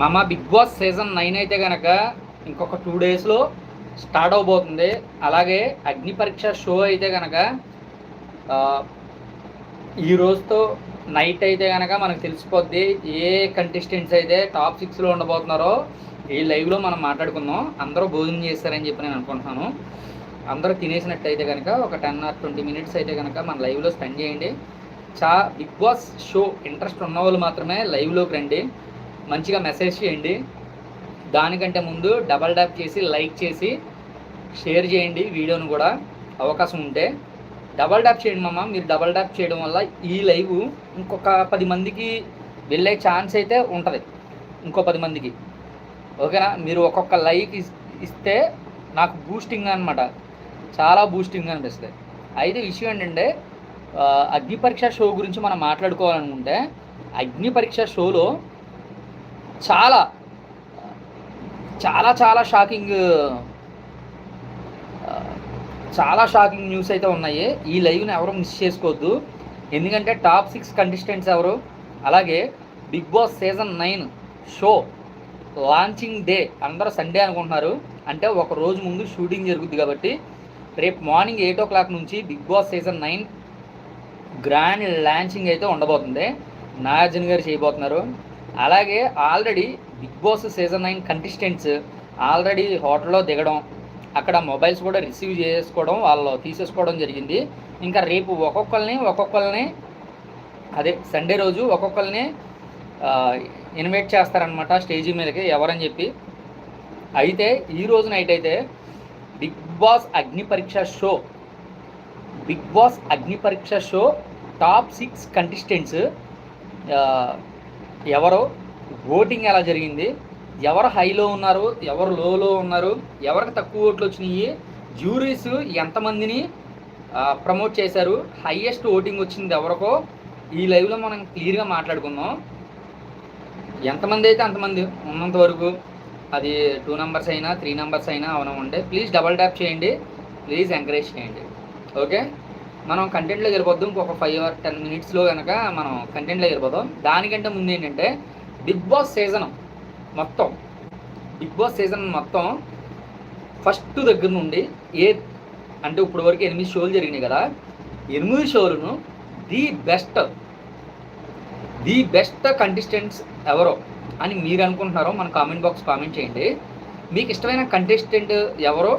మామ big boss season nine అయితే కనుక ఇంకొక టూ డేస్లో స్టార్ట్ అవబోతుంది. అలాగే అగ్ని పరీక్ష షో అయితే కనుక ఈ రోజుతో నైట్ అయితే కనుక మనకు తెలిసిపోద్ది ఏ కంటెస్టెంట్స్ అయితే టాప్ సిక్స్లో ఉండబోతున్నారో ఈ లైవ్లో మనం మాట్లాడుకుందాం. అందరూ భోజనం చేస్తారని చెప్పి నేను అనుకుంటున్నాను. అందరూ తినేసినట్టు అయితే కనుక ఒక టెన్ ఆర్ ట్వంటీ మినిట్స్ అయితే కనుక మన లైవ్లో స్పెండ్ చేయండి. చా బిగ్ బాస్ షో ఇంట్రెస్ట్ ఉన్న వాళ్ళు మాత్రమే లైవ్లోకి రండి. మంచిగా మెసేజ్ చేయండి. దానికంటే ముందు డబల్ ట్యాప్ చేసి లైక్ చేసి షేర్ చేయండి వీడియోను కూడా. అవకాశం ఉంటే డబల్ ట్యాప్ చేయండి మామ. మీరు డబల్ ట్యాప్ చేయడం వల్ల ఈ లైవ్ ఇంకొక పది మందికి వెళ్ళే ఛాన్స్ అయితే ఉంటుంది. ఇంకో పది మందికి. ఓకేనా? మీరు ఒక్కొక్క లైక్ ఇస్తే నాకు బూస్టింగ్ అనమాట చాలా బూస్టింగ్ అనిపిస్తుంది. అయితే విషయం ఏంటంటే అగ్ని పరీక్ష షో గురించి మనం మాట్లాడుకోవాలనుకుంటే అగ్ని పరీక్ష షోలో చాలా చాలా చాలా షాకింగ్ చాలా షాకింగ్ న్యూస్ అయితే ఉన్నాయి. ఈ లైవ్ని ఎవరు మిస్ చేసుకోవద్దు. ఎందుకంటే టాప్ సిక్స్ కంటెస్టెంట్స్ ఎవరు? అలాగే Bigg Boss season nine show launching day అందరూ సండే అనుకుంటున్నారు. అంటే ఒక రోజు ముందు షూటింగ్ జరుగుద్ది కాబట్టి రేపు మార్నింగ్ ఎయిట్ ఓ క్లాక్ నుంచి Bigg Boss season nine grand launching అయితే ఉండబోతుంది. నాగార్జున గారు చేయబోతున్నారు. అలాగే already Bigg Boss season nine contestants already హోటల్లో దిగడం అక్కడ మొబైల్స్ కూడా రిసీవ్ చేసుకోవడం వాళ్ళు తీసేసుకోవడం జరిగింది. ఇంకా రేపు ఒక్కొక్కరిని ఒక్కొక్కరిని అదే సండే రోజు ఒక్కొక్కరిని ఇన్వైట్ చేస్తారనమాట స్టేజీ మీదకి ఎవరని చెప్పి. అయితే ఈ రోజు నైట్ అయితే big boss Agni Pariksha show Bigg Boss Agni Pariksha show top six contestants ఎవరో? ఓటింగ్ ఎలా జరిగింది? ఎవరు హైలో ఉన్నారు? ఎవరు లోలో ఉన్నారు? ఎవరికి తక్కువ ఓట్లు వచ్చినాయి? జ్యూరీస్ ఎంతమందిని ప్రమోట్ చేశారు? హైయెస్ట్ ఓటింగ్ వచ్చింది ఎవరికో? ఈ లైవ్లో మనం క్లియర్గా మాట్లాడుకుందాం. ఎంతమంది అయితే అంతమంది ఉన్నంత వరకు? అది టూ నెంబర్స్ అయినా త్రీ నెంబర్స్ అయినా ఉంటే ప్లీజ్ డబల్ ట్యాప్ చేయండి. ప్లీజ్ ఎంకరేజ్ చేయండి. ఓకే? మనం కంటెంట్లోకి వెళ్ళిపోద్దాం ఇంకొక ఫైవ్ ఆర్ టెన్ మినిట్స్లో కనుక మనం కంటెంట్లోకి వెళ్ళిపోదాం. దానికంటే ముందు ఏంటంటే బిగ్ బాస్ సీజన్ మొత్తం బిగ్ బాస్ సీజన్ మొత్తం ఫస్ట్ దగ్గర నుండి ఏ అంటే ఇప్పుడు వరకు ఎనిమిది షోలు జరిగినాయి కదా. ఎనిమిది షోలను the best the best contestants ఎవరో అని మీరు అనుకుంటున్నారో మన కామెంట్ బాక్స్ కామెంట్ చేయండి. మీకు ఇష్టమైన కంటెస్టెంట్ ఎవరో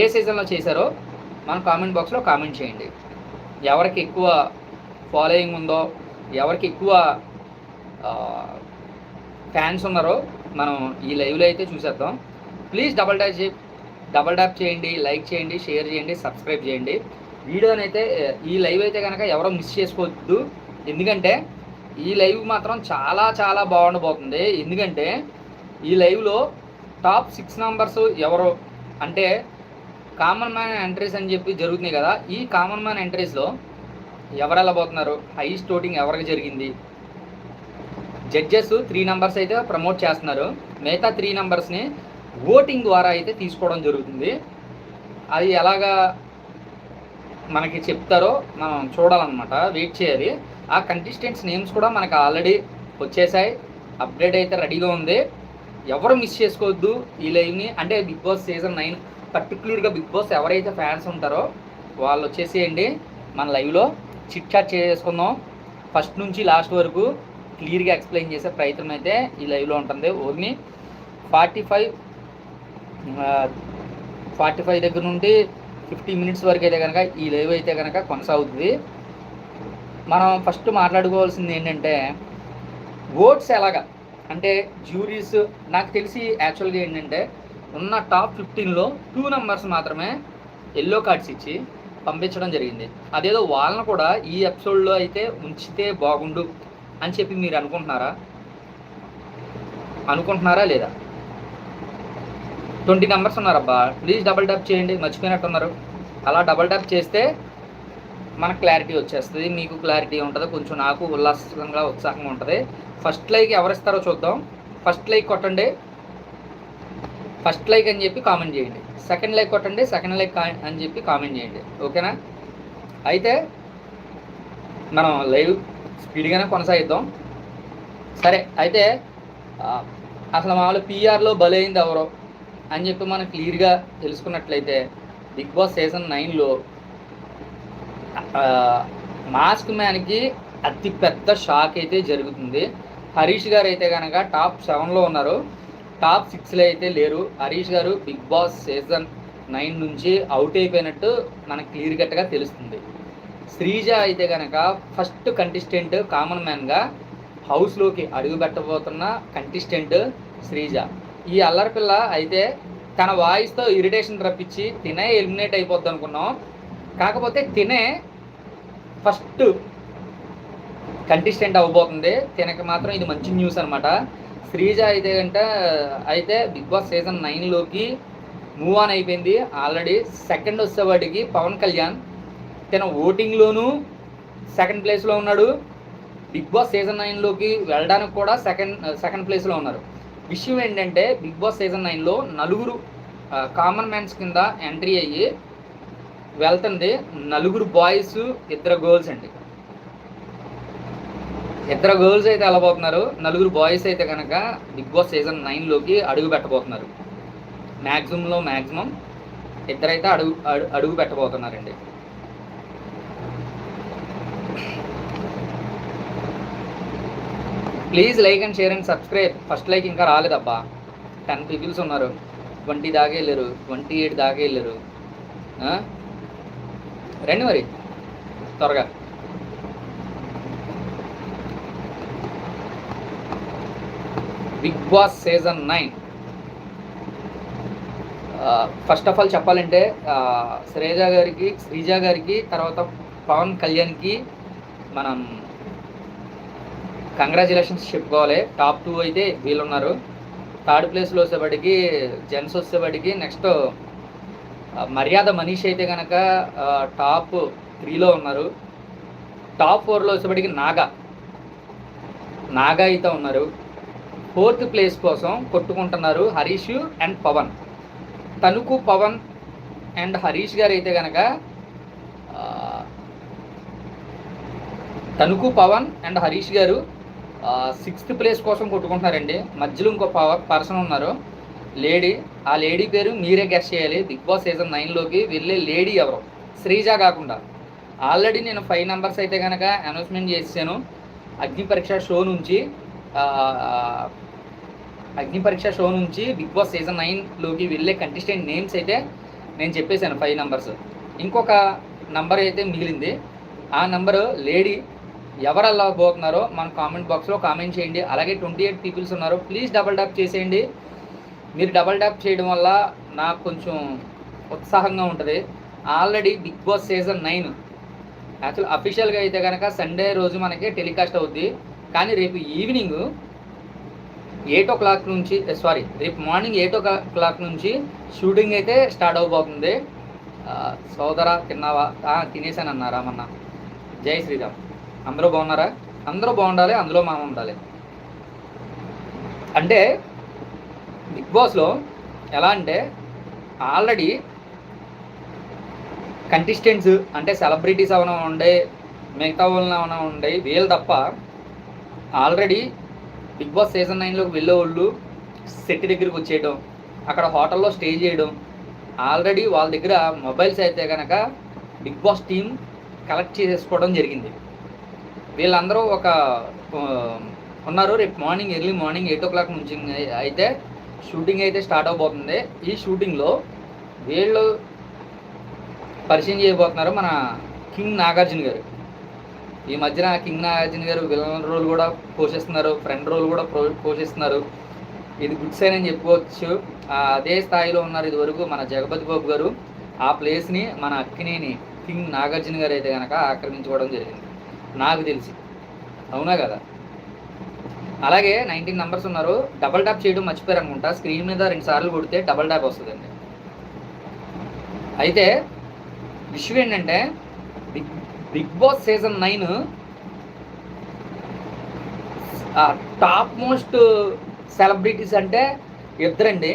ఏ సీజన్లో చేశారో మన కామెంట్ బాక్స్లో కామెంట్ చేయండి. ఎవరికి ఎక్కువ ఫాలోయింగ్ ఉందో ఎవరికి ఎక్కువ ఫ్యాన్స్ ఉన్నారో మనం ఈ లైవ్లో అయితే చూసేద్దాం. ప్లీజ్ డబల్ ట్యాప్ చే డబల్ ట్యాప్ చేయండి లైక్ చేయండి షేర్ చేయండి సబ్స్క్రైబ్ చేయండి. వీడియోని అయితే ఈ లైవ్ అయితే కనుక ఎవరో మిస్ చేసుకోవద్దు. ఎందుకంటే ఈ లైవ్ మాత్రం చాలా చాలా బాగుండబోతుంది. ఎందుకంటే ఈ లైవ్లో టాప్ సిక్స్ నంబర్స్ ఎవరు అంటే కామన్ మ్యాన్ ఎంట్రీస్ అని చెప్పి జరుగుతున్నాయి కదా ఈ కామన్ మ్యాన్ ఎంట్రీస్లో ఎవరు వెళ్ళబోతున్నారు? హైయెస్ట్ ఓటింగ్ ఎవరికి జరిగింది? జడ్జెస్ త్రీ నెంబర్స్ అయితే ప్రమోట్ చేస్తున్నారు. మిగతా త్రీ నెంబర్స్ని ఓటింగ్ ద్వారా అయితే తీసుకోవడం జరుగుతుంది. అది ఎలాగా మనకి చెప్తారో మనం చూడాలన్నమాట. వెయిట్ చేయాలి. ఆ కంటెస్టెంట్స్ నేమ్స్ కూడా మనకు ఆల్రెడీ వచ్చేసాయి. అప్డేట్ అయితే రెడీగా ఉంది. ఎవరు మిస్ చేసుకోవద్దు ఈ లైవ్ని అంటే బిగ్ బాస్ సీజన్ నైన్ పర్టికులర్గా బిగ్ బాస్ ఎవరైతే ఫ్యాన్స్ ఉంటారో వాళ్ళు వచ్చేసేయండి. మన లైవ్లో చిట్ చాట్ చేసుకుందాం. ఫస్ట్ నుంచి లాస్ట్ వరకు క్లియర్గా ఎక్స్ప్లెయిన్ చేసే ప్రయత్నం అయితే ఈ లైవ్లో ఉంటుంది. Only forty five forty five దగ్గర నుండి ఫిఫ్టీ మినిట్స్ వరకు అయితే కనుక ఈ లైవ్ అయితే కనుక కొనసాగుతుంది. మనం ఫస్ట్ మాట్లాడుకోవాల్సింది ఏంటంటే ఓట్స్ ఎలాగా? అంటే జ్యూరీస్ నాకు తెలిసి యాక్చువల్గా ఏంటంటే ఉన్న టాప్ ఫిఫ్టీన్లో టూ నెంబర్స్ మాత్రమే ఎల్లో కార్డ్స్ ఇచ్చి పంపించడం జరిగింది. అదేదో వాళ్ళని కూడా ఈ ఎపిసోడ్లో అయితే ఉంచితే బాగుండు అని చెప్పి మీరు అనుకుంటున్నారా? అనుకుంటున్నారా లేదా? ట్వంటీ నెంబర్స్ ఉన్నారబ్బా ప్లీజ్ డబల్ ట్యాప్ చేయండి. మర్చిపోయినట్టున్నారు. అలా డబల్ ట్యాప్ చేస్తే మనకు క్లారిటీ వచ్చేస్తుంది. మీకు క్లారిటీ ఉంటుంది. కొంచెం నాకు ఉల్లాసంగా ఉత్సాహంగా ఉంటుంది. ఫస్ట్ లైక్ ఎవరిస్తారో చూద్దాం. ఫస్ట్ లైక్ కొట్టండి. ఫస్ట్ లైక్ అని చెప్పి కామెంట్ చేయండి. సెకండ్ లైక్ కొట్టండి సెకండ్ లైక్ అని చెప్పి కామెంట్ చేయండి. ఓకేనా? అయితే మనం లైవ్ స్పీడ్గానే కొనసాగిద్దాం. సరే అయితే అసలు మామూలు పీఆర్లో బలైంది ఎవరో అని చెప్పి మనం క్లియర్గా తెలుసుకున్నట్లయితే బిగ్ బాస్ సీజన్ నైన్లో మాస్క్ మ్యాన్కి అతి పెద్ద షాక్ అయితే జరుగుతుంది. హరీష్ గారు అయితే కనుక టాప్ సెవెన్లో ఉన్నారు. టాప్ సిక్స్లో అయితే లేరు. Harish garu Bigg Boss season nine నుంచి అవుట్ అయిపోయినట్టు మనకు క్లియర్ కట్గా తెలుస్తుంది. శ్రీజ అయితే కనుక ఫస్ట్ కంటెస్టెంట్ కామన్ మ్యాన్గా హౌస్లోకి అడుగు పెట్టబోతున్న కంటెస్టెంట్ శ్రీజ. ఈ అల్లరిపిల్ల అయితే తన వాయిస్తో ఇరిటేషన్ రప్పించి తినే ఎలిమినేట్ అయిపోద్ది అనుకున్నాం. కాకపోతే తినే ఫస్ట్ కంటెస్టెంట్ అవ్వబోతుంది. తినక మాత్రం ఇది మంచి న్యూస్ అనమాట శ్రీజ అయితే కంట అయితే బిగ్ బాస్ సీజన్ నైన్లోకి మూవ్ ఆన్ అయిపోయింది. ఆల్రెడీ సెకండ్ వచ్చేవాడికి పవన్ కళ్యాణ్. తన ఓటింగ్లోనూ సెకండ్ ప్లేస్లో ఉన్నాడు. బిగ్ బాస్ సీజన్ నైన్లోకి వెళ్ళడానికి కూడా సెకండ్ సెకండ్ ప్లేస్లో ఉన్నారు. విషయం ఏంటంటే బిగ్ బాస్ సీజన్ నైన్లో నలుగురు కామన్ మ్యాన్స్ కింద ఎంట్రీ అయ్యి వెళ్తుంది. నలుగురు బాయ్స్ ఇద్దరు గర్ల్స్ అండి. ఇద్దరు గర్ల్స్ అయితే వెళ్ళబోతున్నారు. నలుగురు బాయ్స్ అయితే కనుక బిగ్ బాస్ సీజన్ నైన్లోకి అడుగు పెట్టబోతున్నారు. మ్యాక్సిమంలో మ్యాక్సిమం ఇద్దరైతే అడుగు అడుగు పెట్టబోతున్నారండి. Please like and share and subscribe. First like ఇంకా రాలేదబ్బా. టెన్ పీపుల్స్ ఉన్నారు. ట్వంటీ దాకా వెళ్ళారు. ట్వంటీ ఎయిట్ దాకా వెళ్ళారు. రండి మరి. త్వరగా. Bigg Boss season nine. First of all చెప్పాలంటే శ్రేజ గారికి శ్రీజ గారికి తర్వాత పవన్ కళ్యాణ్కి మనం కంగ్రాచులేషన్స్ చెప్పుకోవాలి. టాప్ టూ అయితే వీళ్ళు ఉన్నారు థర్డ్ ప్లేస్లో వచ్చేవాడికి జెంట్స్ వచ్చేవాడికి నెక్స్ట్ మర్యాద మనీష్ అయితే కనుక టాప్ త్రీలో ఉన్నారు. టాప్ ఫోర్లో వచ్చేవాడికి నాగా. నాగా అయితే ఉన్నారు. ఫోర్త్ ప్లేస్ కోసం కొట్టుకుంటున్నారు హరీష్ అండ్ పవన్. తణుకు పవన్ అండ్ హరీష్ గారు అయితే కనుక తణుకు పవన్ అండ్ హరీష్ గారు సిక్స్త్ ప్లేస్ కోసం కొట్టుకుంటున్నారండి. మధ్యలో ఇంకో పవర్ పర్సన్ ఉన్నారు. లేడీ ఆ లేడీ పేరు మీరే గెస్ట్ చేయాలి. బిగ్ బాస్ సీజన్ నైన్లోకి వెళ్ళే లేడీ ఎవరు? శ్రీజ కాకుండా. ఆల్రెడీ నేను ఫైవ్ నెంబర్స్ అయితే కనుక అనౌన్స్మెంట్ చేసాను అగ్ని పరీక్ష షో నుంచి అగ్ని పరీక్ష షో నుంచి బిగ్ బాస్ సీజన్ నైన్లోకి వెళ్ళే కంటెస్టెంట్ నేమ్స్ అయితే నేను చెప్పేశాను ఫైవ్ నెంబర్స్ ఇంకొక నంబర్ అయితే మిగిలింది. ఆ నంబరు లేడీ ఎవరు అలా పోతున్నారో మన కామెంట్ బాక్స్లో కామెంట్ చేయండి. అలాగే ట్వంటీ ఎయిట్ పీపుల్స్ ఉన్నారు. ప్లీజ్ డబల్ ట్యాప్ చేసేయండి. మీరు డబల్ ట్యాప్ చేయడం వల్ల నాకు కొంచెం ఉత్సాహంగా ఉంటుంది. Already Bigg Boss season nine. Actual అఫీషియల్గా అయితే కనుక సండే రోజు మనకి టెలికాస్ట్ అవుద్ది. కానీ రేపు ఈవినింగ్ ఎయిట్ ఓ క్లాక్ నుంచి eh, సారీ రేపు మార్నింగ్ ఎయిట్ ఓ క్లాక్ నుంచి షూటింగ్ అయితే స్టార్ట్ అవబోతుంది. సోదరా తిన్నావా? తినేసాను అన్నారా మొన్న జై శ్రీరామ్. అందరూ బాగున్నారా? అందరూ బాగుండాలి అందులో మనం ఉండాలి. అంటే బిగ్ బాస్లో ఎలా అంటే ఆల్రెడీ కంటెస్టెంట్స్ అంటే సెలబ్రిటీస్ అవన ఉండే మిగతా వాళ్ళని ఉండే వీళ్ళు తప్ప ఆల్రెడీ బిగ్ బాస్ సీజన్ నైన్లోకి వెళ్ళే వాళ్ళు సెట్ దగ్గరికి వచ్చేయడం అక్కడ హోటల్లో స్టే చేయడం ఆల్రెడీ వాళ్ళ దగ్గర మొబైల్స్ అయితే కనుక బిగ్ బాస్ టీం కలెక్ట్ చేసేసుకోవడం జరిగింది. వీళ్ళందరూ ఒక ఉన్నారు. రేపు morning early morning eight o'clock నుంచి అయితే షూటింగ్ అయితే స్టార్ట్ అవబోతుంది. ఈ షూటింగ్లో వీళ్ళు పరిచయం చేయబోతున్నారు మన కింగ్ నాగార్జున గారు. ఈ మధ్యన కింగ్ నాగార్జున గారు విలన్ రోల్ కూడా పోషిస్తున్నారు ఫ్రెండ్ రోల్ కూడా పోషిస్తున్నారు. ఇది గుడ్ సైన్ అని చెప్పుకోవచ్చు. అదే స్థాయిలో ఉన్నారు ఇదివరకు మన జగపతి బాబు గారు. ఆ ప్లేస్ని మన అక్కినేని కింగ్ నాగార్జున గారు అయితే కనుక ఆక్రమించుకోవడం జరిగింది. నాకు తెలిసి. అవునా కదా? అలాగే నైన్టీన్ నెంబర్స్ ఉన్నారు. డబల్ ట్యాప్ చేయడం మర్చిపోయారు అనుకుంటా. స్క్రీన్ మీద రెండు సార్లు కొడితే డబల్ ట్యాప్ వస్తుందండి. అయితే విషయం ఏంటంటే Bigg Bigg Boss season nine top most celebrities అంటే ఇద్దరండి.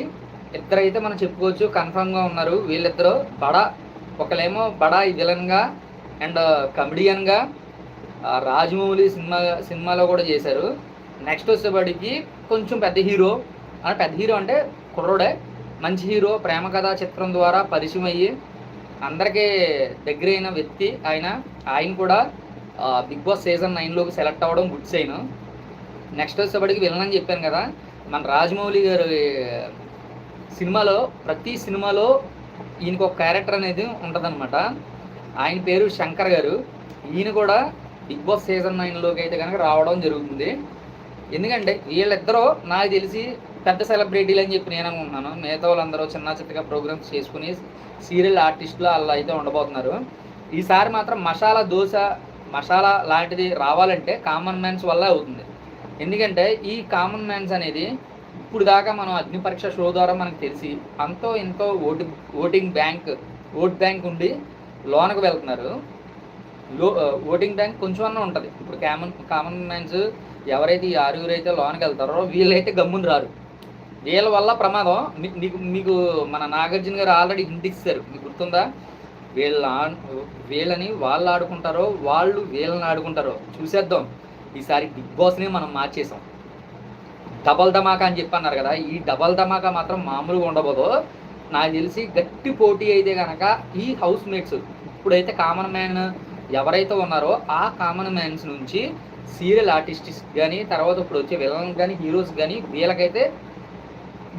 ఇద్దరైతే మనం చెప్పుకోవచ్చు కన్ఫర్మ్గా ఉన్నారు. వీళ్ళిద్దరు బడా ఒకలేమో బడా విలన్గా అండ్ కమెడియన్గా రాజమౌళి సినిమా సినిమాలో కూడా చేశారు. నెక్స్ట్ వచ్చేవాడికి కొంచెం పెద్ద హీరో. అంటే పెద్ద హీరో అంటే కుర్రోడే. మంచి హీరో ప్రేమ కథా చిత్రం ద్వారా పరిచయం అయ్యి అందరికీ దగ్గరైన వ్యక్తి ఆయన. ఆయన కూడా బిగ్ బాస్ సీజన్ నైన్లోకి సెలెక్ట్ అవ్వడం గుడ్ సైన్. నెక్స్ట్ వచ్చేప్పటికి వెళ్ళనని చెప్పాను కదా మన రాజమౌళి గారు సినిమాలో ప్రతి సినిమాలో ఈయనకు ఒక క్యారెక్టర్ అనేది ఉంటుందన్నమాట. ఆయన పేరు శంకర్ గారు. ఈయన కూడా బిగ్ బాస్ సీజన్ నైన్లోకి అయితే కనుక రావడం జరుగుతుంది. ఎందుకంటే వీళ్ళిద్దరూ నాకు తెలిసి పెద్ద సెలబ్రిటీలు అని చెప్పి నేను అనుకుంటున్నాను. మిగతా వాళ్ళందరూ చిన్న చిత్తగా ప్రోగ్రామ్స్ చేసుకుని సీరియల్ ఆర్టిస్టులు అలా అయితే ఉండబోతున్నారు. ఈసారి మాత్రం మసాలా దోశ మసాలా లాంటిది రావాలంటే కామన్ మ్యాన్స్ వల్ల అవుతుంది. ఎందుకంటే ఈ కామన్ మ్యాన్స్ అనేది ఇప్పుడు దాకా మనం అగ్ని పరీక్ష షో ద్వారా మనకు తెలిసి అంతో ఎంతో vote voting bank vote bank ఉండి లోనకు వెళ్తున్నారు. లో ఓటింగ్ బ్యాంక్ కొంచెం అన్న ఉంటుంది. ఇప్పుడు కామన్ కామన్ మ్యాన్స్ ఎవరైతే ఈ ఆరుగురు అయితే లోనకి వెళ్తారో వీళ్ళైతే గమ్ముని రారు. వీళ్ళ వల్ల ప్రమాదం. మీకు మీకు మన నాగార్జున గారు ఆల్రెడీ హింట్ ఇస్తారు మీకు గుర్తుందా? వీళ్ళ వీళ్ళని వాళ్ళు ఆడుకుంటారో వాళ్ళు వీళ్ళని ఆడుకుంటారో చూసేద్దాం. ఈసారి బిగ్ బాస్ని మనం మార్చేసాం డబల్ ధమాకా అని చెప్పి అన్నారు కదా ఈ డబల్ ధమాకా మాత్రం మామూలుగా ఉండబోదు. నాకు తెలిసి గట్టి పోటీ అయితే కనుక ఈ హౌస్ మేట్స్ ఇప్పుడైతే కామన్ మ్యాన్ ఎవరైతే ఉన్నారో ఆ కామన్ మ్యాన్స్ నుంచి సీరియల్ ఆర్టిస్ట్స్ కానీ తర్వాత ఇప్పుడు వచ్చే విలన్ కానీ హీరోస్ కానీ వీళ్ళకైతే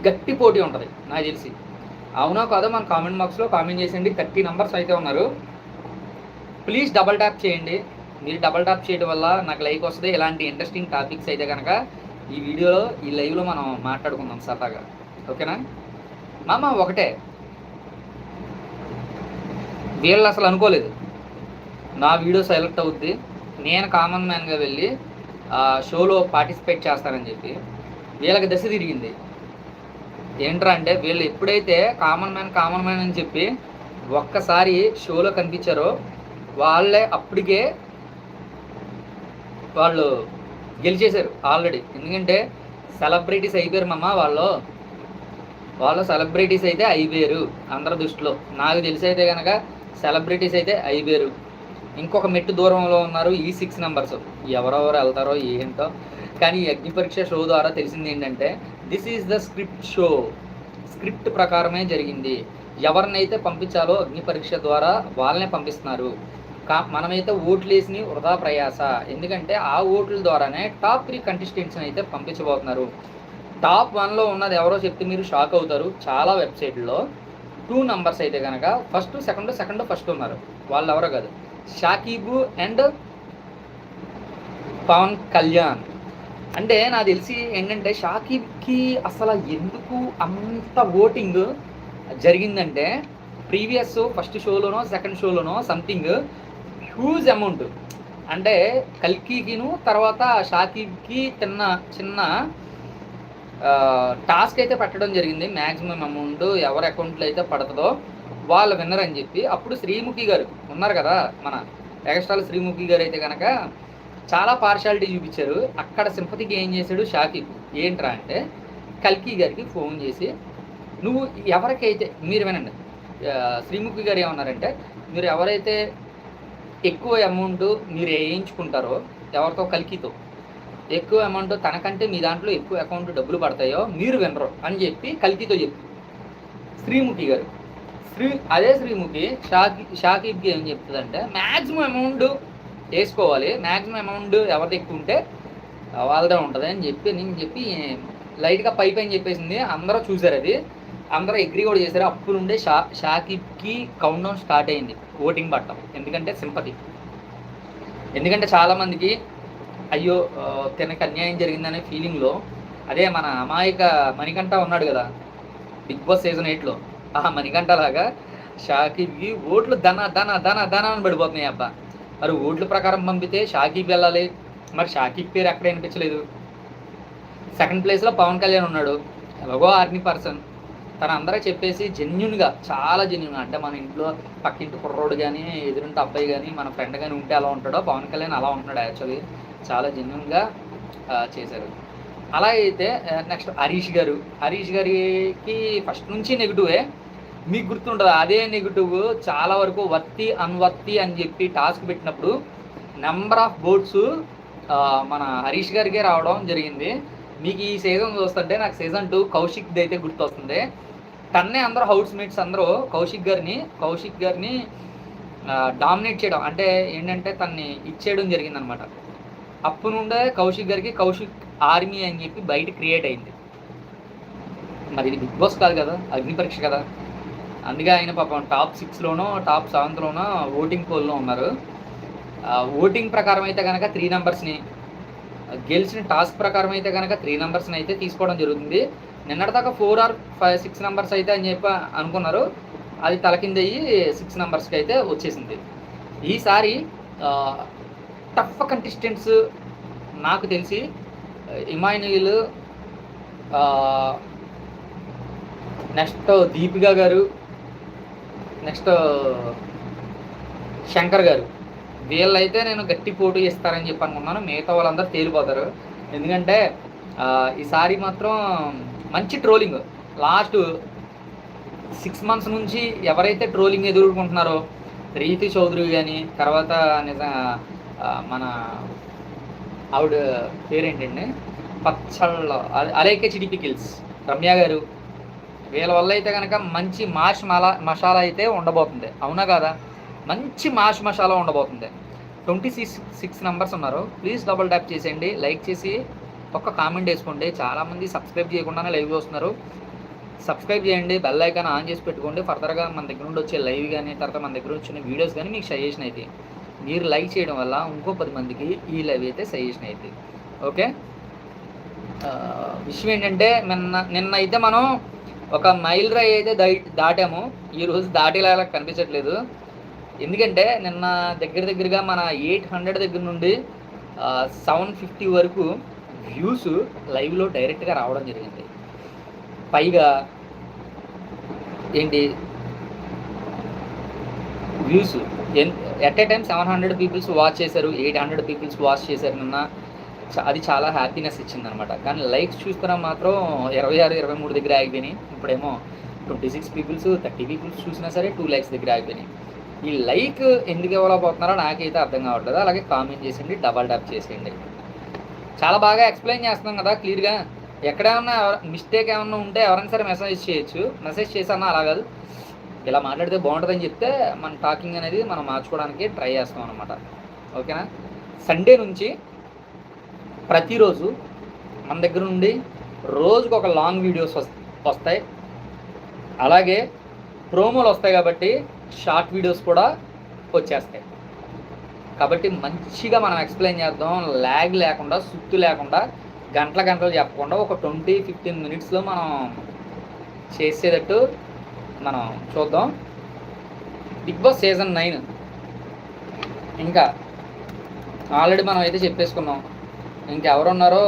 గట్టి పోటీ ఉంటుంది నాకు తెలిసి. అవునా కాదో మన కామెంట్ బాక్స్లో కామెంట్ చేసేయండి థర్టీ నెంబర్స్ అయితే ఉన్నారు. ప్లీజ్ డబల్ ట్యాప్ చేయండి. మీరు డబల్ ట్యాప్ చేయడం వల్ల నాకు లైక్ వస్తుంది. ఇలాంటి ఇంట్రెస్టింగ్ టాపిక్స్ అయితే కనుక ఈ వీడియోలో ఈ లైవ్లో మనం మాట్లాడుకుందాం సరదాగా. ఓకేనా? మామ ఒకటే. వీళ్ళు అసలు అనుకోలేదు. నా వీడియో సెలెక్ట్ అవుద్ది. నేను కామన్ మ్యాన్గా వెళ్ళి ఆ షోలో పార్టిసిపేట్ చేస్తానని చెప్పి వీళ్ళకి దశ తిరిగింది. ఏంట్రా అంటే వీళ్ళు ఎప్పుడైతే కామన్ మ్యాన్ కామన్ మ్యాన్ అని చెప్పి ఒక్కసారి షోలో కనిపించారో వాళ్ళే అప్పటికే వాళ్ళు గెలిచేశారు ఆల్రెడీ ఎందుకంటే సెలబ్రిటీస్ అయిపోయారు మమ్మ వాళ్ళు. వాళ్ళు సెలబ్రిటీస్ అయితే అయిపోయారు అందరి దృష్టిలో. నాకు తెలిసి అయితే కనుక సెలబ్రిటీస్ అయితే అయిపోయారు. ఇంకొక మెట్టు దూరంలో ఉన్నారు ఈ సిక్స్ నెంబర్స్ ఎవరెవరు వెళ్తారో ఏంటో. కానీ అగ్ని పరీక్ష షో ద్వారా తెలిసింది ఏంటంటే this is the script show script ప్రకారమే జరిగింది. ఎవరినైతే పంపించాలో అగ్ని పరీక్ష ద్వారా వాళ్ళనే పంపిస్తున్నారు. కా మనమైతే ఓట్లు వృధా ప్రయాస. ఎందుకంటే ఆ ఓట్ల ద్వారానే టాప్ త్రీ కంటెస్టెంట్స్ని అయితే పంపించబోతున్నారు. టాప్ వన్లో ఉన్నది ఎవరో చెప్తే మీరు షాక్ అవుతారు. చాలా వెబ్సైట్లో టూ నంబర్స్ అయితే కనుక ఫస్ట్ సెకండ్ సెకండ్ ఫస్ట్ ఉన్నారు. వాళ్ళు ఎవరో కాదు. షాకీబు అండ్ పవన్ కళ్యాణ్. అంటే నాకు తెలిసి ఏంటంటే షాకిబ్కి అసలు ఎందుకు అంత ఓటింగ్ జరిగిందంటే ప్రీవియస్ ఫస్ట్ షోలోనో సెకండ్ షోలోనో సంథింగ్ హ్యూజ్ అమౌంట్. అంటే కల్కికిను తర్వాత షాకిబ్కి చిన్న చిన్న టాస్క్ అయితే పెట్టడం జరిగింది. మ్యాక్సిమం అమౌంట్ ఎవరి అకౌంట్లో అయితే పడుతుందో వాళ్ళు విన్నర్ అని చెప్పి. అప్పుడు శ్రీముఖి గారు ఉన్నారు కదా మన ఎగస్ట్రాల్ శ్రీముఖి గారు అయితే కనుక చాలా పార్షాలిటీ చూపించారు. అక్కడ సింపతికి ఏం చేశాడు? షాకిబ్ ఏంట్రా అంటే కల్కి గారికి ఫోన్ చేసి నువ్వు ఎవరికైతే మీరు వినండి. శ్రీముఖి గారు ఏమన్నారంటే మీరు ఎవరైతే ఎక్కువ అమౌంట్ మీరు వేయించుకుంటారో ఎవరితో? కల్కితో. ఎక్కువ అమౌంట్ తనకంటే మీ దాంట్లో ఎక్కువ అకౌంట్ డబ్బులు పడతాయో మీరు వినరు అని చెప్పి కల్కితో చెప్పి శ్రీముఖి గారు. శ్రీ అదే శ్రీముఖి షాకి షాకిబ్కి ఏం చెప్తుందంటే మ్యాక్సిమం అమౌంట్ వేసుకోవాలి. మ్యాక్సిమం అమౌంట్ ఎవరిది ఎక్కువ ఉంటే వాళ్ళదే ఉంటుంది అని చెప్పి నేను చెప్పి లైట్గా పైప్ అని చెప్పేసింది. అందరూ చూసారు అది. అందరూ అగ్రి కూడా చేశారు. అప్పుడు నుండే షా షాకిబ్కి కౌంట్ డౌన్ స్టార్ట్ అయింది ఓటింగ్ పట్టం ఎందుకంటే సింపతి. ఎందుకంటే చాలామందికి అయ్యో తనకి అన్యాయం జరిగిందనే ఫీలింగ్లో అదే మన అమాయక మణికంఠ ఉన్నాడు కదా బిగ్ బాస్ సీజన్ ఎయిట్లో ఆ మణికంఠ లాగా షాకిబ్కి ఓట్లు ధన ధన ధన ధన అని పడిపోతున్నాయి అబ్బా. మరి ఓట్ల ప్రకారం పంపితే షాకిబ్ వెళ్ళాలి. మరి షాకిబ్ పేరు ఎక్కడ వినిపించలేదు. సెకండ్ ప్లేస్లో పవన్ కళ్యాణ్ ఉన్నాడు. ఎలాగో ఆర్మీ పర్సన్. తను అందరూ చెప్పేసి జెన్యున్గా చాలా జెన్యున్గా అంటే మన ఇంట్లో పక్కింటి కుర్రోడు కానీ ఎదురింటి అబ్బాయి కానీ మన ఫ్రెండ్ కానీ ఉంటే అలా ఉంటాడో పవన్ కళ్యాణ్ అలా ఉంటున్నాడు యాక్చువల్లీ చాలా జెన్యున్గా చేశారు. అలా అయితే నెక్స్ట్ హరీష్ గారు. హరీష్ గారికి ఫస్ట్ నుంచి నెగిటివే మీకు గుర్తుంటుంది అదే నెగిటివ్ చాలా వరకు వర్తి అన్వర్తి అని చెప్పి టాస్క్ పెట్టినప్పుడు నెంబర్ ఆఫ్ బోట్స్ మన హరీష్ గారికే రావడం జరిగింది. మీకు ఈ సీజన్ చూస్తుంటే నాకు సీజన్ టూ కౌశిక్ అయితే గుర్తొస్తుంది. తన్నే అందరూ హౌస్ మేట్స్ అందరూ కౌశిక్ గారిని కౌశిక్ గారిని డామినేట్ చేయడం. అంటే ఏంటంటే తన్ని ఇచ్చేయడం జరిగిందనమాట. అప్పు నుండే కౌశిక్ గారికి కౌశిక్ ఆర్మీ అని చెప్పి బయట క్రియేట్ అయింది. మరి ఇది బిగ్ బాస్ కాదు కదా? అగ్ని పరీక్ష కదా? అందుకే ఆయన పాపం టాప్ సిక్స్లోనో టాప్ సెవెంత్లోనో ఓటింగ్ పోల్లో ఉన్నారు. ఓటింగ్ ప్రకారం అయితే కనుక త్రీ నెంబర్స్ని గెలిచిన టాస్క్ ప్రకారం అయితే కనుక త్రీ నెంబర్స్ని అయితే తీసుకోవడం జరుగుతుంది. నిన్నటిదాకా four or five six numbers అయితే అని చెప్పి అనుకున్నారు. అది తలకిందయ్యి సిక్స్ నెంబర్స్కి అయితే వచ్చేసింది. ఈసారి టఫ్ కంటెస్టెంట్స్ నాకు తెలిసి ఇమాయినీలు నెక్స్ట్ దీపిక గారు నెక్స్ట్ శంకర్ గారు. వీళ్ళైతే నేను గట్టి పోటీ ఇస్తారని చెప్పి అనుకున్నాను. మిగతా వాళ్ళందరూ తేలిపోతారు. ఎందుకంటే ఈసారి మాత్రం మంచి ట్రోలింగ్ లాస్ట్ సిక్స్ మంత్స్ నుంచి ఎవరైతే ట్రోలింగ్ ఎదుర్కొంటున్నారో రీతి చౌదరి కానీ తర్వాత నిజ మన ఆవిడ పేరేంటండి? పచ్చళ్ళ అలేకే చిడిపికిల్స్ రమ్య గారు. వీళ్ళ వల్ల అయితే కనుక మంచి మాష్ మలా మసాలా అయితే ఉండబోతుంది. అవునా కదా? మంచి మాష్ మసాలా ఉండబోతుంది. ట్వంటీ సిక్స్ సిక్స్ నెంబర్స్ ఉన్నారు. ప్లీజ్ డబుల్ ట్యాప్ చేసేయండి. లైక్ చేసి ఒక్క కామెంట్ వేసుకోండి. చాలామంది సబ్స్క్రైబ్ చేయకుండానే లైవ్ చూస్తున్నారు. సబ్స్క్రైబ్ చేయండి. బెల్ ఐకాన్ ఆన్ చేసి పెట్టుకోండి. ఫర్దర్గా మన దగ్గర నుండి వచ్చే లైవ్ కానీ తర్వాత మన దగ్గర వచ్చిన వీడియోస్ కానీ మీకు సజెషన్ అయితే మీరు లైక్ చేయడం వల్ల ఇంకో పది మందికి ఈ లైవ్ అయితే సజెషన్ అవుతుంది ఓకే? విషయం ఏంటంటే నిన్న నిన్న అయితే మనం ఒక మైల్ రైడ్ అయితే దాటాము. ఈ రోజు దాటేలా కనిపించట్లేదు. ఎందుకంటే నిన్న దగ్గర దగ్గరగా మన ఎయిట్ హండ్రెడ్ దగ్గర నుండి సెవెన్ ఫిఫ్టీ వరకు వ్యూస్ లైవ్లో డైరెక్ట్గా రావడం జరిగింది. పైగా ఏంటి? Views at a time seven hundred peoples watch చేశారు ఎయిట్ హండ్రెడ్ పీపుల్స్ వాచ్ చేశారు నిన్న. అది చాలా హ్యాపీనెస్ ఇచ్చింది అనమాట కానీ లైక్స్ చూస్తున్నా మాత్రం ఇరవై ఆరు ఇరవై మూడు దగ్గర ఆగిపోయినాయి. ఇప్పుడేమో twenty six peoples thirty peoples చూసినా సరే టూ లైక్స్ దగ్గర ఆగిపోయినాయి. ఈ లైక్ ఎందుకు ఇవ్వలేకపోతున్నారో నాకైతే అర్థం కావట్లేదు. అలాగే కామెంట్ చేసేయండి డబల్ ట్యాప్ చేసేయండి. చాలా బాగా ఎక్స్ప్లెయిన్ చేస్తున్నాం కదా క్లియర్గా ఎక్కడేమన్నా మిస్టేక్ ఏమన్నా ఉంటే ఎవరైనా సరే మెసేజ్ చేయొచ్చు. మెసేజ్ చేసానా అలా కాదు. ఇలా మాట్లాడితే బాగుంటుందని చెప్తే మన టాకింగ్ అనేది మనం మార్చుకోవడానికి ట్రై చేస్తాం అనమాట ఓకేనా? సండే నుంచి ప్రతిరోజు మన దగ్గర నుండి రోజుకు ఒక లాంగ్ వీడియోస్ వస్తాయి. అలాగే ప్రోమోలు వస్తాయి కాబట్టి షార్ట్ వీడియోస్ కూడా వచ్చేస్తాయి. కాబట్టి మంచిగా మనం ఎక్స్ప్లెయిన్ చేద్దాం. ల్యాగ్ లేకుండా సుత్తు లేకుండా గంటల గంటలు చెప్పకుండా ఒక ట్వంటీ ఫిఫ్టీన్ మినిట్స్లో మనం చేసేటట్టు మనం చూద్దాం. Bigg Boss season nine. ఇంకా ఆల్రెడీ మనం అయితే చెప్పేసుకున్నాం. ఇంకెవరు ఉన్నారో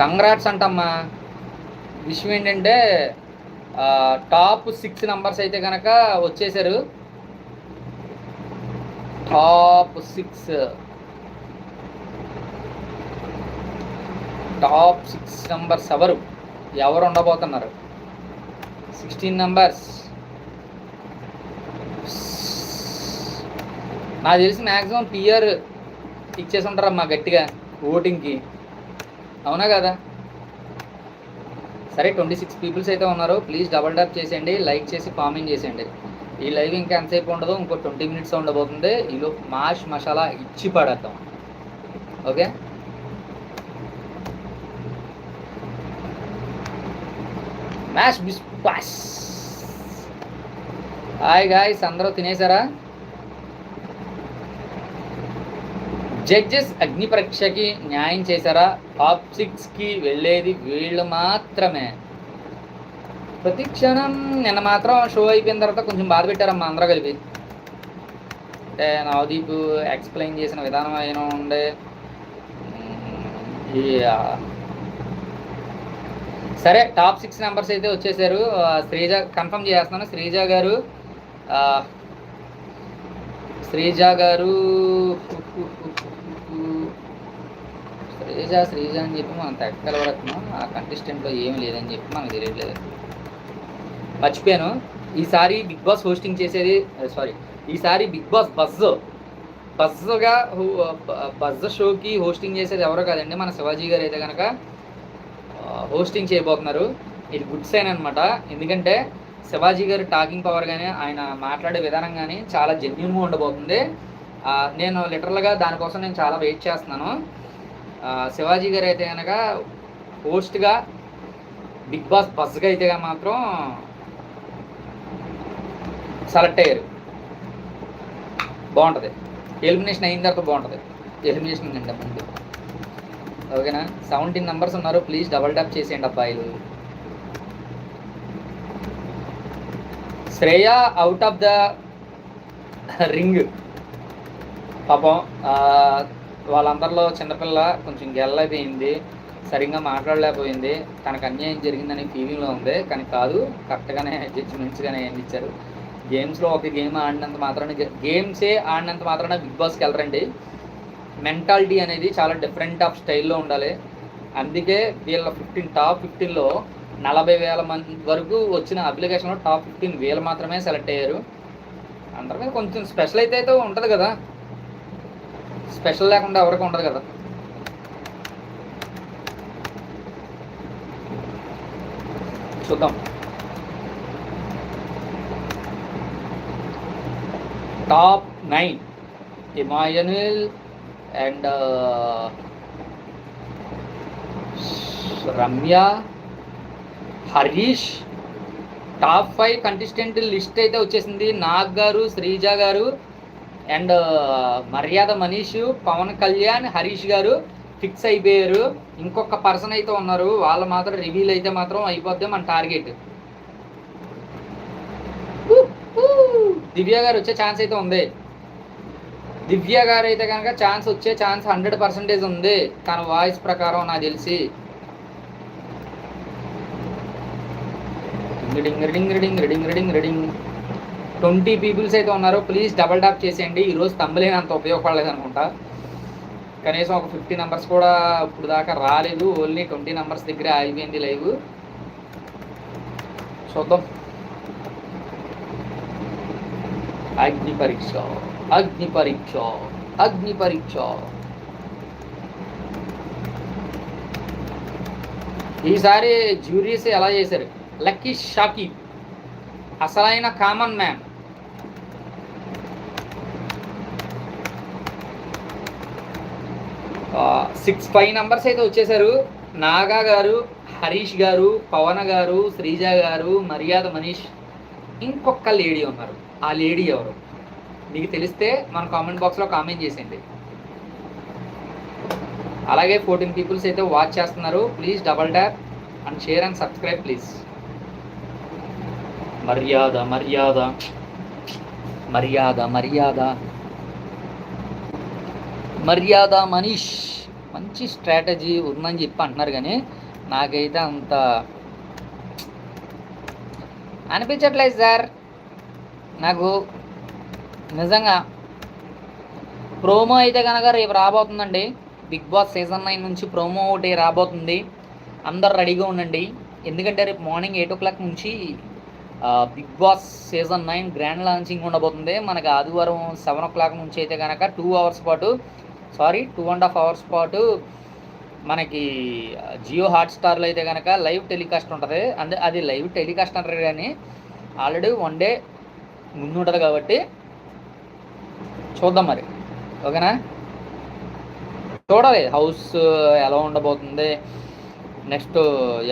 కంగ్రాట్స్ అంటమ్మా. విషయం ఏంటంటే టాప్ సిక్స్ నెంబర్స్ అయితే కనుక వచ్చేసారు. Top six. Top six numbers ఎవరు? ఎవరు ఉండబోతున్నారు? Sixteen numbers. నాకు తెలిసి మ్యాక్సిమం పిఆర్ ఇచ్చేసి ఉంటారమ్మా గట్టిగా ఓటింగ్కి. అవునా కదా? సరే ట్వంటీ సిక్స్ పీపుల్స్ అయితే ఉన్నారు. ప్లీజ్ డబల్ ట్యాప్ చేసేయండి లైక్ చేసి కామెంట్ చేసేయండి. ఈ లైవ్ ఇంకా ఎంతసేపు ఉండదు ఇంకో ట్వంటీ మినిట్స్ ఉండబోతుంది. ఈలో మాష్ మసాలా ఇచ్చి పడేద్దాం. ఓకే మ్యాష్ బిస్ పాస్ హాయ్ గాయస్ అందరూ తినేసారా? జడ్జెస్ అగ్ని పరీక్షకి న్యాయం చేశారా? టాప్ సిక్స్కి వెళ్ళేది వీళ్ళు మాత్రమే. ప్రతి క్షణం నిన్న మాత్రం షో అయిపోయిన తర్వాత కొంచెం బాధ పెట్టారమ్మా అందరూ కలిపి. అంటే నవదీప్ ఎక్స్ప్లెయిన్ చేసిన విధానం అయినా ఉండే. సరే టాప్ సిక్స్ నెంబర్స్ అయితే వచ్చేసారు. శ్రీజ కన్ఫర్మ్ చేస్తున్నాను. శ్రీజ గారు శ్రీజ గారు శ్రీజ శ్రీజ అని చెప్పి మనం తెక్కలబడుతున్నాం ఆ కంటెస్టెంట్లో ఏం లేదని చెప్పి మనకు తెలియట్లేదు. మర్చిపోయాను. ఈసారి బిగ్ బాస్ హోస్టింగ్ చేసేది సారీ ఈసారి బిగ్ బాస్ బజ్ బజ్గా బజ్ షోకి హోస్టింగ్ చేసేది ఎవరో కాదండి మన శివాజీ గారు అయితే కనుక హోస్టింగ్ చేయబోతున్నారు. ఇది గుడ్ సైన్ అనమాట ఎందుకంటే శివాజీ గారి టాకింగ్ పవర్ కానీ ఆయన మాట్లాడే విధానం కానీ చాలా జెన్యున్గా ఉండబోతుంది. నేను లిటరల్గా దానికోసం నేను చాలా వెయిట్ చేస్తున్నాను. శివాజీ గారు అయితే కనుక హోస్ట్గా బిగ్ బాస్ బస్గా అయితే మాత్రం సెలెక్ట్ అయ్యారు. బాగుంటుంది. ఎలిమినేషన్ అయిన తర్వాత బాగుంటుంది. ఎలిమినేషన్ కంటే ముందు ఓకేనా? సెవెంటీన్ నెంబర్స్ ఉన్నారు. ప్లీజ్ డబల్ ట్యాప్ చేసేయండి అబ్బాయిలు Shreya out of the ring పాపం వాళ్ళందరిలో చిన్నపిల్ల కొంచెం గెల్లైపోయింది సరిగ్గా మాట్లాడలేకపోయింది. తనకు అన్యాయం జరిగిందనే ఫీలింగ్లో ఉంది కానీ కాదు కరెక్ట్గానే జడ్జిమెంట్స్గానే ఏం ఇచ్చారు గేమ్స్లో ఒక గేమ్ ఆడినంత మాత్రాన గేమ్సే ఆడినంత మాత్రాన బిగ్ బాస్కి వెళ్ళరండి. మెంటాలిటీ అనేది చాలా డిఫరెంట్ ఆఫ్ స్టైల్లో ఉండాలి. అందుకే వీళ్ళ ఫిఫ్టీన్ టాప్ ఫిఫ్టీన్లో నలభై వేల మంది వరకు వచ్చిన అప్లికేషన్లో టాప్ ఫిఫ్టీన్ వీళ్ళు మాత్రమే సెలెక్ట్ అయ్యారు. అందరి మీద కొంచెం స్పెషల్ అయితే అయితే ఉంటుంది కదా. స్పెషల్ లేకుండా ఎవరికి ఉండదు కదా. చూద్దాం. Top nine. Emmanuel and Ramya Harish. Top five contestant list అయితే వచ్చేసింది నాగ్ గారు శ్రీజ గారు అండ్ మర్యాద మనీష్ పవన్ కళ్యాణ్ హరీష్ గారు ఫిక్స్ అయిపోయారు. ఇంకొక పర్సన్ అయితే ఉన్నారు. వాళ్ళు మాత్రం రివీల్ అయితే మాత్రం అయిపోద్ది మన టార్గెట్ దివ్య గారు వచ్చే ఛాన్స్ అయితే ఉంది. దివ్య గారు అయితే కనుక ఛాన్స్ వచ్చే ఛాన్స్ హండ్రెడ్ పర్సెంటేజ్ ఉంది. తన వాయిస్ ప్రకారం నాకు తెలిసి. Ring ring ring ring ring ring twenty peoples అయితే ఉన్నారో. ప్లీజ్ డబల్ టాప్ చేసేయండి. ఈరోజు తమ్మలేని అంత ఉపయోగపడలేదు అనుకుంటా. కనీసం ఒక ఫిఫ్టీ నెంబర్స్ కూడా ఇప్పుడు దాకా రాలేదు. ఓన్లీ ట్వంటీ నెంబర్స్ దగ్గరే ఆగిపోయింది లైవ్ చూద్దాం. అగ్ని పరీక్ష అగ్ని పరీక్ష అగ్ని పరీక్ష. ఈసారి జ్యూరీస్ ఎలా చేశారు? లక్కీ షాకీబ్ అసలైన common man six five numbers అయితే వచ్చేసారు. నాగా గారు హరీష్ గారు పవన్ గారు శ్రీజ గారు మర్యాద మనీష్ ఇంకొక లేడీ ఉన్నారు. ఆ లేడీ ఎవరు? మీకు తెలిస్తే మన కామెంట్ బాక్స్లో కామెంట్ చేసేయండి. అలాగే ఫోర్టీన్ పీపుల్స్ అయితే వాచ్ చేస్తున్నారు. Please double tap and share and subscribe please మర్యాద మర్యాద. మర్యాద మర్యాద. మర్యాద మనీష్. మంచి స్ట్రాటజీ ఉందని చెప్పి అంటున్నారు కానీ నాకైతే అంత అనిపించట్లేదు సార్. నాకు నిజంగా ప్రోమో అయితే కనుక రేపు రాబోతుందండి. బిగ్ బాస్ సీజన్ నైన్ నుంచి ప్రోమో ఒకటి రాబోతుంది. అందరు రెడీగా ఉండండి. ఎందుకంటే రేపు మార్నింగ్ ఎయిట్ ఓ క్లాక్ నుంచి Bigg Boss season nine grand launching ఉండబోతుంది. మనకి ఆదివారం సెవెన్ ఓ క్లాక్ నుంచి అయితే కనుక టూ అవర్స్ పాటు sorry two and half hours పాటు మనకి జియో హాట్స్టార్లో అయితే కనుక లైవ్ టెలికాస్ట్ ఉంటుంది. అంటే అది లైవ్ టెలికాస్ట్ అంటారు కానీ ఆల్రెడీ వన్ డే ముందు ఉంటుంది కాబట్టి చూద్దాం మరి. ఓకేనా? చూడాలి హౌస్ ఎలా ఉండబోతుంది నెక్స్ట్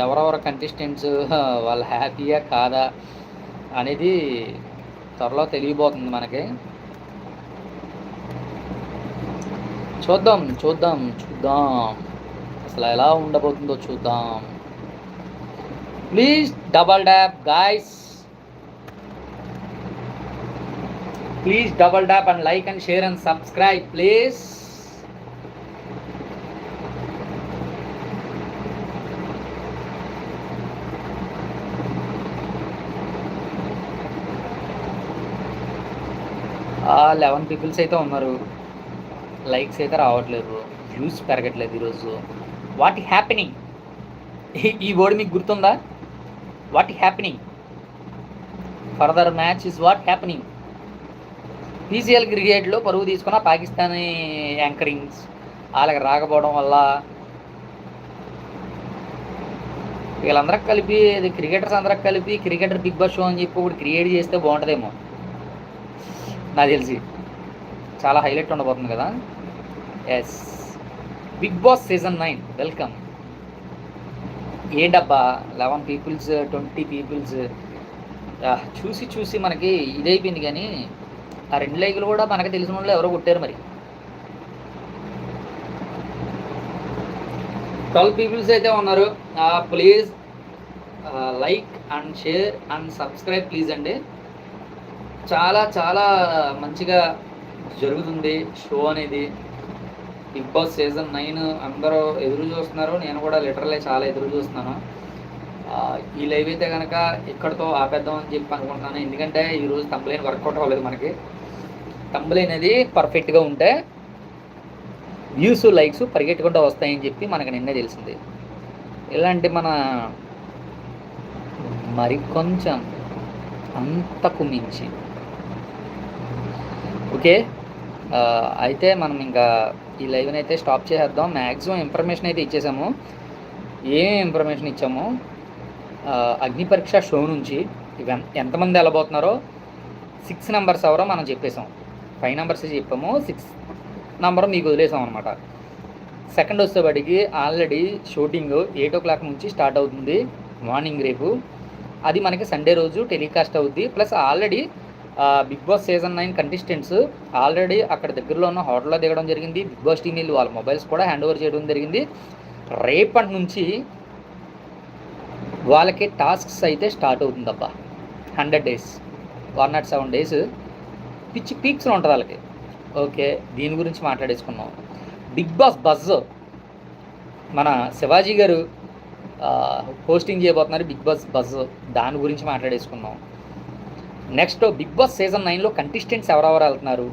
ఎవరెవరు కంటెస్టెంట్స్ వాళ్ళు హ్యాపీయా కాదా అనేది త్వరలో తెలియబోతుంది మనకి. చూద్దాం చూద్దాం చూద్దాం. అసలు ఎలా ఉండబోతుందో చూద్దాం. Please double tap guys please double tap and like and share and subscribe please eleven peoples అయితే ఉన్నారు. లైక్స్ అయితే రావట్లేదు వ్యూస్ పెరగట్లేదు ఈరోజు. వాట్ హ్యాపెనింగ్ ఈ వర్డ్ మీకు గుర్తుందా? What happening further match is what happening PCL క్రికెట్లో పరువు తీసుకున్న పాకిస్తానీ యాంకరింగ్స్ వాళ్ళకి రాకపోవడం వల్ల వీళ్ళందరికి కలిపి క్రికెటర్స్ అందరికి కలిపి క్రికెటర్ బిగ్ బాస్ షో అని చెప్పి ఒకటి క్రియేట్ చేస్తే బాగుంటుందేమో. నాకు తెలిసి. చాలా హైలైట్ ఉండబోతుంది కదా. Yes Bigg Boss season nine welcome ఏంటబ్బా లెవెన్ పీపుల్స్ ట్వంటీ పీపుల్స్ చూసి చూసి మనకి ఇదైపోయింది కానీ ఆ రెండు లైకులు కూడా మనకి తెలిసిన వాళ్ళు ఎవరో కొట్టారు మరి. ట్వెల్వ్ పీపుల్స్ అయితే ఉన్నారు. Please like and share and subscribe please అండి. చాలా చాలా మంచిగా జరుగుతుంది. షో అనేది బిగ్ బాస్ సీజన్ నైన్ అందరూ ఎదురు చూస్తున్నారు. నేను కూడా లిటరలీ చాలా ఎదురు చూస్తున్నాను. ఈ లైవ్ అయితే కనుక ఇక్కడతో ఆపేద్దాం అని చెప్పి అనుకుంటున్నాను. ఎందుకంటే ఈరోజు కంప్లైంట్ వర్కౌట్ అవ్వలేదు మనకి. కంప్లైంట్ అనేది పర్ఫెక్ట్గా ఉంటే వ్యూస్ లైక్స్ పరిగెట్టుకుంటూ వస్తాయని చెప్పి మనకు నిన్నే తెలిసింది. ఇలాంటి మన మరి కొంచెం అంతకు మించి. ఓకే? అయితే మనం ఇంకా ఈ లైవ్ని అయితే స్టాప్ చేసేద్దాం. మ్యాక్సిమం ఇన్ఫర్మేషన్ అయితే ఇచ్చేసాము. ఏం ఇన్ఫర్మేషన్ ఇచ్చాము? అగ్ని పరీక్ష షో నుంచి ఎంతమంది వెళ్ళబోతున్నారో సిక్స్ నెంబర్స్ ఎవరో మనం చెప్పేసాం. ఫైవ్ నెంబర్స్ చెప్పాము. సిక్స్ నెంబర్ మీకు వదిలేసాం అనమాట సెకండ్ వచ్చేవాడికి already shooting eight o'clock నుంచి స్టార్ట్ అవుతుంది మార్నింగ్ రేపు. అది మనకి సండే రోజు టెలికాస్ట్ అవుద్ది. Plus already Bigg Boss season nine contestants already అక్కడ దగ్గరలో ఉన్న హోటల్లో దిగడం జరిగింది. బిగ్ బాస్ టీం వీళ్ళు వాళ్ళ మొబైల్స్ కూడా హ్యాండ్ ఓవర్ చేయడం జరిగింది. రేపటి నుంచి వాళ్ళకి టాస్క్స్ అయితే start అవుతుందబ్బా. Hundred days one not seven days పిచ్చి పీక్స్లో ఉంటుంది వాళ్ళకి. ఓకే దీని గురించి మాట్లాడేసుకున్నాం బిగ్ బాస్ బజ్ మన శివాజీ గారు పోస్టింగ్ చేయబోతున్నారు బిగ్ బాస్ బజ్. దాని గురించి మాట్లాడేసుకున్నాం నెక్స్ట్ బిగ్ బాస్ సీజన్ నైన్లో కంటెస్టెంట్స్ ఎవరెవరు వెళ్తున్నారు?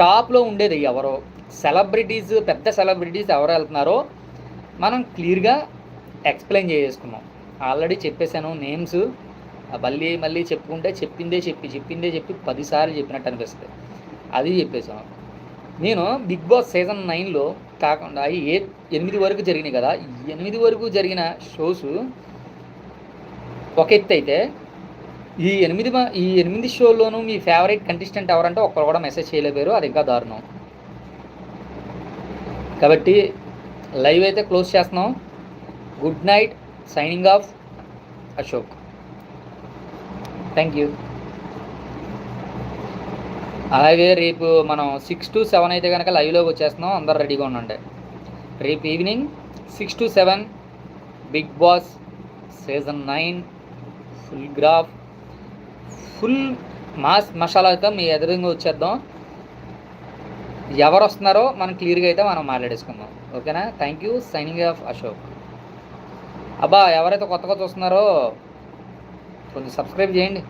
టాప్లో ఉండేది ఎవరో? సెలబ్రిటీస్ పెద్ద సెలబ్రిటీస్ ఎవరు వెళ్తున్నారో మనం క్లియర్గా ఎక్స్ప్లెయిన్ చేసుకున్నాం ఆల్రెడీ చెప్పేశాను నేమ్స్ మళ్ళీ మళ్ళీ చెప్పుకుంటే చెప్పిందే చెప్పి చెప్పిందే చెప్పి పదిసార్లు చెప్పినట్టు అనిపిస్తుంది. అది చెప్పేశాను. నేను బిగ్ బాస్ సీజన్ నైన్లో కాకుండా ఏ ఎనిమిది వరకు జరిగినాయి కదా ఎనిమిది వరకు జరిగిన షోస్ ఒక ఎత్తు అయితే ఈ ఎనిమిది ఈ ఎనిమిది షోల్లోనూ మీ ఫేవరెట్ కంటెస్టెంట్ ఎవరంటే ఒక్కరు కూడా మెసేజ్ చేయలేపారు అది ఇంకా దారుణం. కాబట్టి లైవ్ అయితే క్లోజ్ చేస్తున్నాం. Good night. Signing off Ashok. Thank you అలాగే రేపు మనం సిక్స్ టు సెవెన్ అయితే కనుక లైవ్లోకి వచ్చేస్తున్నాం. అందరు రెడీగా ఉండండి. రేపు evening six to seven Bigg Boss season nine full graph full mass మసాలాతో మీ ఎదురుగా వచ్చేద్దాం. ఎవరు వస్తున్నారో మనం క్లియర్గా అయితే మనం మాట్లాడేసుకుందాం. ఓకేనా? Thank you signing off Ashok అబ్బా ఎవరైతే కొత్తగా చూస్తున్నారో కొంచెం సబ్స్క్రైబ్ చేయండి.